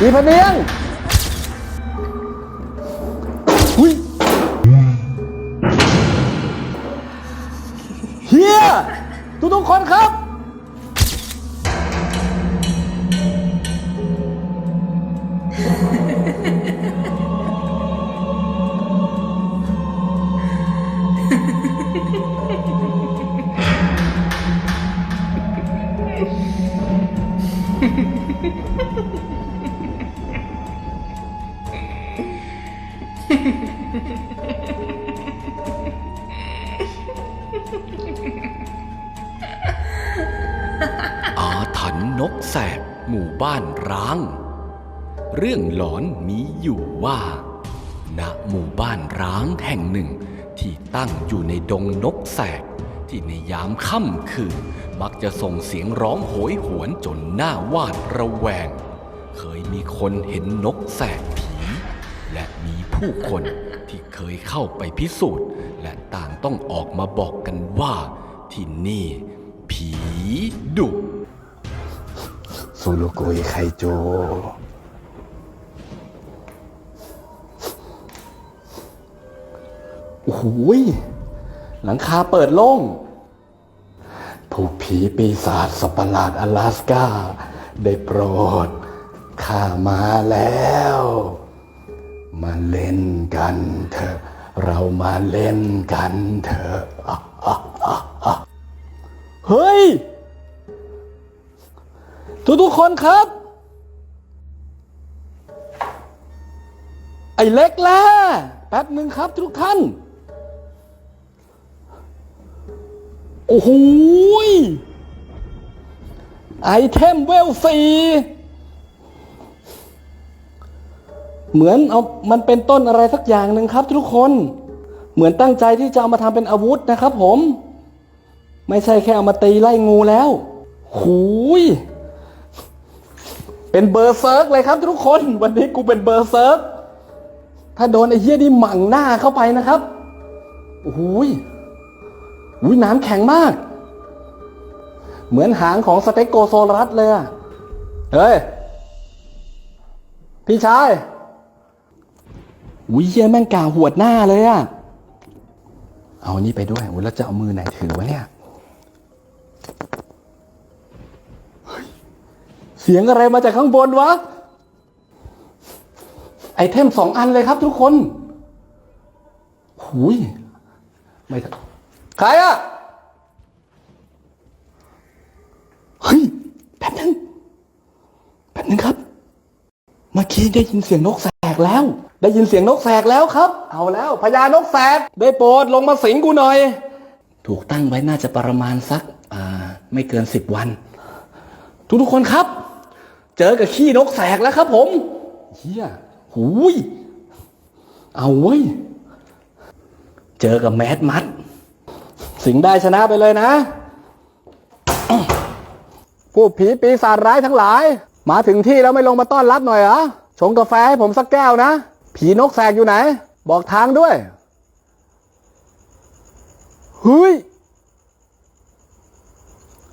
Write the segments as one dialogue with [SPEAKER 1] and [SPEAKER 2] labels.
[SPEAKER 1] อีพะเนียงหุยเฮียทุกทุกคนครับ
[SPEAKER 2] เรื่องหลอนมีอยู่ว่า ณหมู่บ้านร้างแห่งหนึ่ง ที่ตั้งอยู่ในดงนกแสก ที่ในยามค่ำคืนมักจะส่งเสียงร้องโหยหวนจนหน้าวาดระแวง เคยมีคนเห็นนกแสกผี และมีผู้คนที่เคยเข้าไปพิสูจน์ และต่างต้องออกมาบอกกันว่าที่นี่ ผีดุ
[SPEAKER 1] ซูรุกุยไคโจ โอ้โหยหลังคาเปิดโล่งผู้ผีปีศาจสัปหลาดอลาสกาได้โปรดข้ามาแล้ว มาเล่นกันเถอะ เรามาเล่นกันเถอะเฮ้ย ทุกทุกคนครับ ไอ้เล็กล่ะแป๊บหนึ่งครับทุกท่าน โอ้โหไอเทมเวลสีเหมือนเอามันเป็นต้นอะไรสักอย่างหนึ่งครับ ทุกคน เหมือนตั้งใจที่จะเอามาทำเป็นอาวุธนะครับผม ไม่ใช่แค่เอามาตีไล่งูแล้วหูยเป็นเบอร์เซิร์กเลยครับ ทุกคน วันนี้กูเป็นเบอร์เซิร์กถ้าโดนไอ้เหี้ยนี่หมั่งหน้าเข้าไปนะครับโอ้ย อุ้ยน้ำแข็งมาก เหมือนหางของสเต็กโกโซรัสเลยอะเฮ้ย พี่ชายอุ้ยเหี้ยแม่งกาหวดหน้าเลยอะเอานนี้ไปด้วยอุ้ยแล้วจะเอามือไหนถือวะเนี่ยเสียงอะไรมาจากข้างบนวะ ไอเทมสองอันเลยครับทุกคน หุยไม่ทัน ใครอะเฮ้ยแป๊บนึงแป๊บนึงครับ เมื่อกี้ได้ยินเสียงนกแสกแล้ว ได้ยินเสียงนกแสกแล้วครับ เอาแล้วพญานกแสกได้โปรดลงมาสิงกูหน่อย ถูกตั้งไว้น่าจะประมาณสักอ่าไม่เกินสิบวัน ทุกทุกคนครับ เจอกับขี้นกแสกแล้วครับ ผมเฮียหูยเอาเว้ย เจอกับแมดมัด สิงได้ชนะไปเลยนะ ผู้ผีปีศาจร้ายทั้งหลาย มาถึงที่แล้วไม่ลงมาต้อนรับหน่อยเหรอ ชงกาแฟให้ผมสักแก้วนะ ผีนกแสกอยู่ไหน บอกทางด้วยเฮ้ย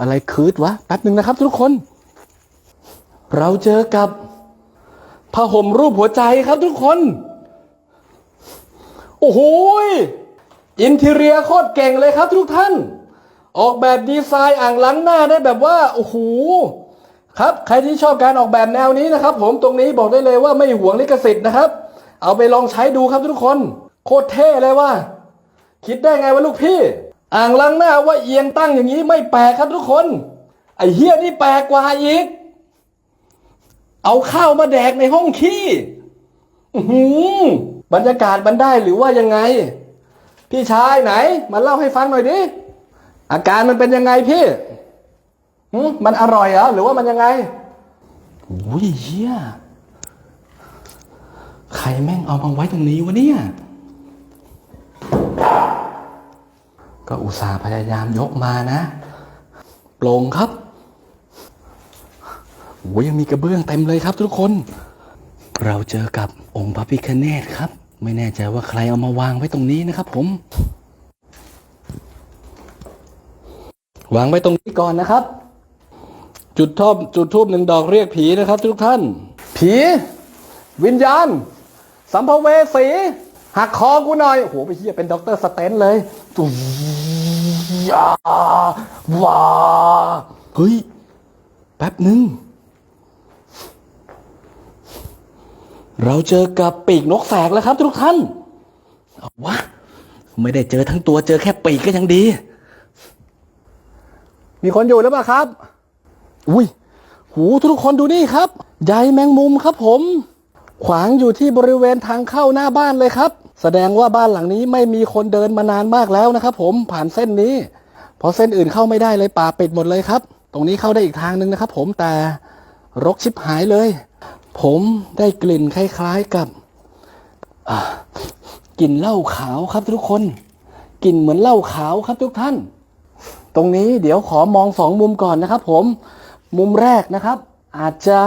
[SPEAKER 1] อะไรคืดวะ แป๊บหนึ่งนะครับทุกคน เราเจอกับผ้าห่มรูปหัวใจครับทุกคน โอ้โห อินทีเรียโคตรเก่งเลยครับทุกท่าน ออกแบบดีไซน์อ่างล้างหน้าได้แบบว่าโอ้โหครับใครที่ชอบการออกแบบแนวนี้นะครับ ผมตรงนี้บอกได้เลยว่าไม่หวงลิขสิทธิ์นะครับ เอาไปลองใช้ดูครับทุกคน โคตรเท่เลยว่า คิดได้ไงวะลูกพี่ อ่างล้างหน้าว่าเอียงตั้งอย่างนี้ไม่แปลกครับทุกคน ไอ้เฮียนี่แปลกกว่าอีก เอาข้าวมาแดกในห้องขี้อื้อหือบรรยากาศมันได้หรือว่ายังไง พี่ชายไหน มาเล่าให้ฟังหน่อยดิ อาการมันเป็นยังไงพี่มันอร่อยเหรอหรือว่ามันยังไงโอ้ยเฮียใครแม่งเอามาไว้ตรงนี้วะเนี่ย ก็อุตส่าห์พยายามยกมานะโปร่งครับโอ้ยยังมีกระเบื้องเต็มเลยครับทุกคน เราเจอกับองค์พระพิคเนตครับ ไม่แน่ใจว่าใครเอามาวางไว้ตรงนี้นะครับ ผม วางไว้ตรงนี้ก่อนนะครับ จุดทอบจุดทูบหนึ่งดอกเรียกผีนะครับ ทุกท่าน ผี วิญญาณ สัมภเวสีหักคอกูหน่อยโอ้โหไปเฮียเป็นด็อกเตอร์สเตนเลยตุยาว้าเฮ้ย แป๊บหนึ่ง เราเจอกับปีกนกแสกแล้วครับทุกท่านเอาวะไม่ได้เจอทั้งตัวเจอแค่ปีกก็ยังดี มีคนอยู่หรือเปล่าครับ อุ้ย หูทุกคนดูนี่ครับใยแมงมุมครับผม ขวางอยู่ที่บริเวณทางเข้าหน้าบ้านเลยครับ แสดงว่าบ้านหลังนี้ไม่มีคนเดินมานานมากแล้วนะครับผมผ่านเส้นนี้ เพราะเส้นอื่นเข้าไม่ได้เลยป่าปิดหมดเลยครับ ตรงนี้เข้าได้อีกทางหนึ่งนะครับผมแต่รกชิบหายเลย ผมได้กลิ่นคล้ายๆกับกลิ่นเหล้าขาวครับทุกคนกลิ่นเหมือนเหล้าขาวครับทุกท่าน ตรงนี้เดี๋ยวขอมองสองมุมก่อนนะครับ ผมมุมแรกนะครับ อาจจะ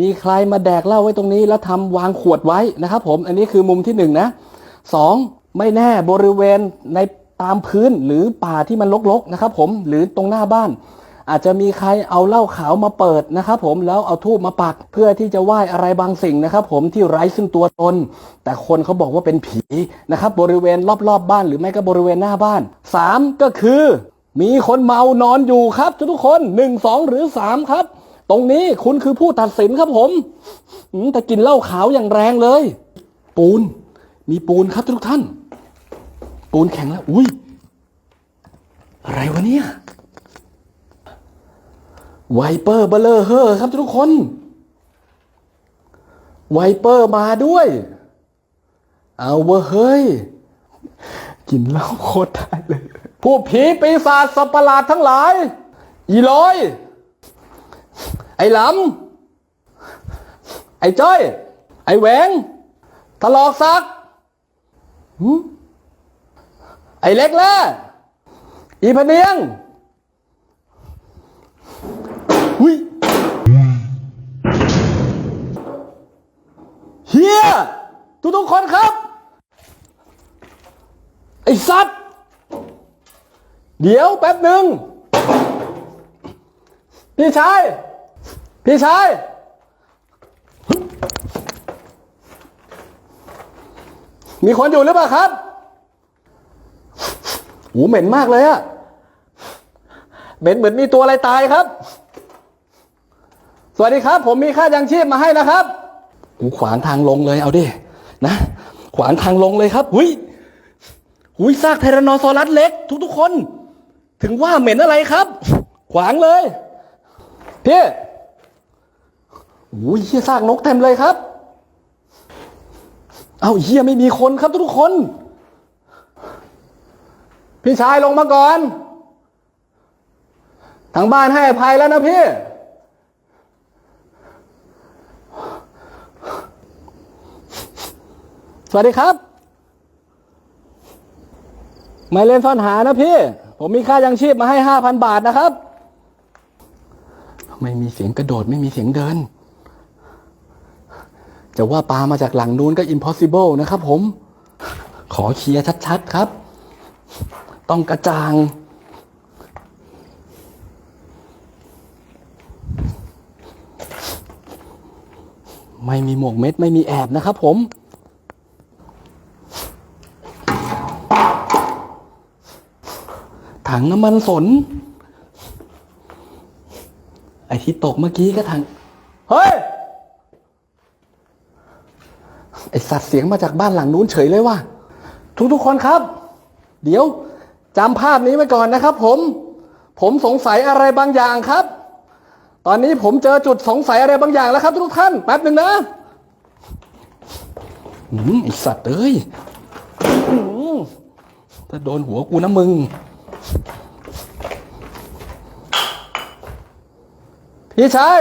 [SPEAKER 1] มีใครมาแดกเหล้าไว้ตรงนี้ แล้วทำวางขวดไว้นะครับ ผมอันนี้คือมุมที่หนึ่งนะสองไม่แน่บริเวณในตามพื้นหรือป่าที่มันรกๆนะครับ ผมหรือตรงหน้าบ้าน อาจจะมีใครเอาเหล้าขาวมาเปิดนะครับผมแล้วเอาทูบมาปักเพื่อที่จะไหว้อะไรบางสิ่งนะครับผมที่ไร้ซึ่งตัวตน แต่คนเขาบอกว่าเป็นผีนะครับบริเวณรอบๆบบ้านหรือไม่ก็บริเวณหน้าบ้านสามก็คือ มีคนเมานอนอยู่ครับทุกคนหนึ่งสองหรือสามครับ ตรงนี้คุณคือผู้ตัดสินครับผมแต่กินเหล้าขาวอย่างแรงเลย ปูน มีปูนครับทุกท่าน ปูนแข็งแล้วอุ้ยอะไรวะเนี่ย ไวเปอร์เบลเลอร์เฮอร์ครับทุกคน ไวเปอร์มาด้วย เอาเวะเฮ้ย กินเหล้าโคตรได้เลย ผู้ผีปีศาจสัตว์ประหลาดทั้งหลาย อีลอย ไอ้หลำไอ้จ้อย ไอ้แหวงทะลอกซักไอ้เล็กแล่อีพเนียง สัตว์ เดี๋ยวแป๊บหนึ่ง พี่ชาย พี่ชาย มีคนอยู่หรือเปล่าครับหูเหม็นมากเลยอะเหม็นเหมือนมีตัวอะไรตายครับ สวัสดีครับ ผมมีค่ายังชีพมาให้นะครับ กูขวางทางลงเลยเอาดิ นะ ขวางทางลงเลยครับ หุย หุยซากไทแรานอซอรัสเล็ก ทุกๆคน ถึงว่าเหม็นอะไรครับ ขวางเลยพี่หุยเฮียซากนกเต็มเลยครับ เอาเฮียไม่มีคนครับทุกๆคน พี่ชายลงมาก่อน ทางบ้านให้อภัยแล้วนะพี่ สวัสดีครับ ไม่เล่นซ่อนหานะพี่ ผมมีค่ายังชีพมาให้ห้าพันบาทนะครับ ไม่มีเสียงกระโดดไม่มีเสียงเดิน จะว่าปลามาจากหลังนู้นก็ impossible นะครับผม ขอเคลียร์ชัดๆครับ ต้องกระจ่างไม่มีหมวกเม็ดไม่มีแอบนะครับผม ถังน้ำมันสน ไอที่ตกเมื่อกี้ก็ถัง เฮ้ย ไอสัตว์เสียงมาจากบ้านหลังนู้นเฉยเลยว่ะ ทุกๆคนครับ เดี๋ยวจำภาพนี้ไว้ก่อนนะครับผม ผมสงสัยอะไรบางอย่างครับ ตอนนี้ผมเจอจุดสงสัยอะไรบางอย่างแล้วครับ ทุกท่าน แป๊บหนึ่งนะอืมไอสัตว์เอ้ยถ้าโดนหัวกูนะมึง พี่ชาย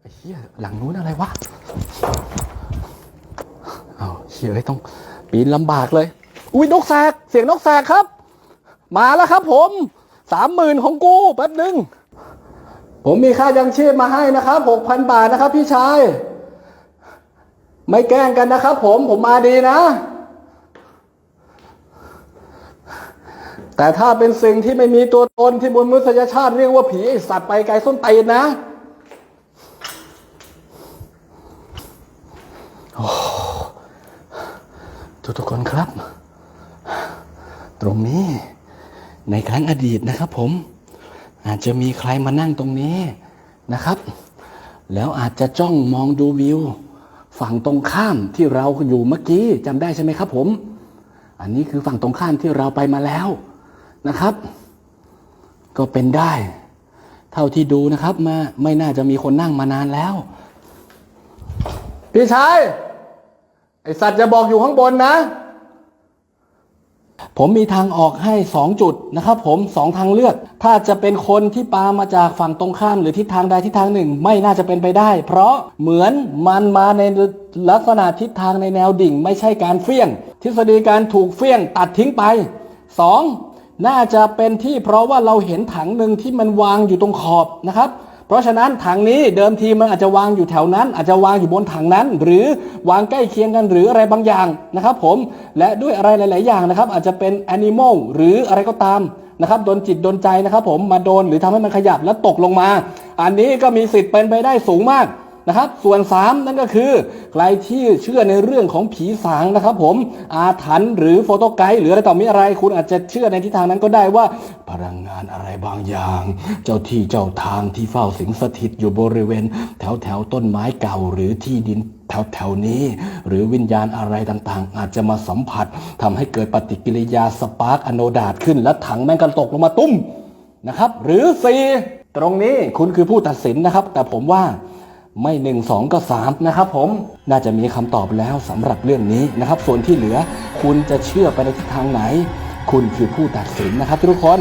[SPEAKER 1] ไอ้เหี้ยหลังนู้นอะไรวะเอาเหี้ยเอ้ยต้องปีนลำบากเลย อุ้ยนกแสก เสียงนกแสกครับ มาแล้วครับผมสามหมื่นของกูแป๊บหนึ่งผมมีค่ายังชีพมาให้นะครับหกพันบาทนะครับพี่ชาย ไม่แกล้งกันนะครับผมผมมาดีนะ แต่ถ้าเป็นสิ่งที่ไม่มีตัวตนที่บนมนุษยชาติเรียกว่าผีสัตว์ไปไกลส้นตีนนะทุกทุกคนครับ ตรงนี้ในครั้งอดีตนะครับผม อาจจะมีใครมานั่งตรงนี้นะครับ แล้วอาจจะจ้องมองดูวิว ฝั่งตรงข้ามที่เราอยู่เมื่อกี้จำได้ใช่ไหมครับผม อันนี้คือฝั่งตรงข้ามที่เราไปมาแล้ว นะครับ ก็เป็นได้ เท่าที่ดูนะครับ มาไม่น่าจะมีคนนั่งมานานแล้ว พี่ชาย ไอสัตว์จะบอกอยู่ข้างบนนะ ผมมีทางออกให้สองจุดนะครับ ผมสองทางเลือก ถ้าจะเป็นคนที่ปามาจากฝั่งตรงข้าม หรือทิศทางใดทิศทางหนึ่ง ไม่น่าจะเป็นไปได้ เพราะเหมือนมันมาในลักษณะทิศทางในแนวดิ่ง ไม่ใช่การเฟี้ยง ทฤษฎีการถูกเฟี้ยงตัดทิ้งไปสอง น่าจะเป็นที่เพราะว่าเราเห็นถังหนึ่งที่มันวางอยู่ตรงขอบนะครับ เพราะฉะนั้นถังนี้เดิมทีมันอาจจะวางอยู่แถวนั้น อาจจะวางอยู่บนถังนั้น หรือวางใกล้เคียงกันหรืออะไรบางอย่างนะครับ ผมและด้วยอะไรหลาย ๆ อย่างนะครับ อาจจะเป็นแอนิมอลหรืออะไรก็ตามนะครับโดนจิตโดนใจนะครับ ผมมาโดนหรือทำให้มันขยับแล้วตกลงมา อันนี้ก็มีสิทธิ์เป็นไปได้สูงมาก นะครับ ส่วน 3 นั่นก็คือใครที่เชื่อในเรื่องของผีสางนะครับ ผมอาถรรพ์หรือโฟโตไกด์หรืออะไรต่อมีอะไร คุณอาจจะเชื่อในทิศทางนั้นก็ได้ว่า พลังงานอะไรบางอย่าง เจ้าที่เจ้าทางที่เฝ้าสิงสถิตอยู่บริเวณ แถวแถวต้นไม้เก่าหรือที่ดินแถวแถวนี้ หรือวิญญาณอะไรต่างๆ อาจจะมาสัมผัสทำให้เกิดปฏิกิริยาสปาร์กอโนดาตขึ้น และถังแม่งก็ตกลงมาตุ้มนะครับ หรือ 4 ตรงนี้คุณคือผู้ตัดสินนะครับ แต่ผมว่า ไม่หนึ่งสองก็สามนะครับผมน่าจะมีคำตอบแล้วสำหรับเรื่องนี้นะครับ ส่วนที่เหลือคุณจะเชื่อไปในทิศทางไหน คุณคือผู้ตัดสินนะครับทุกคน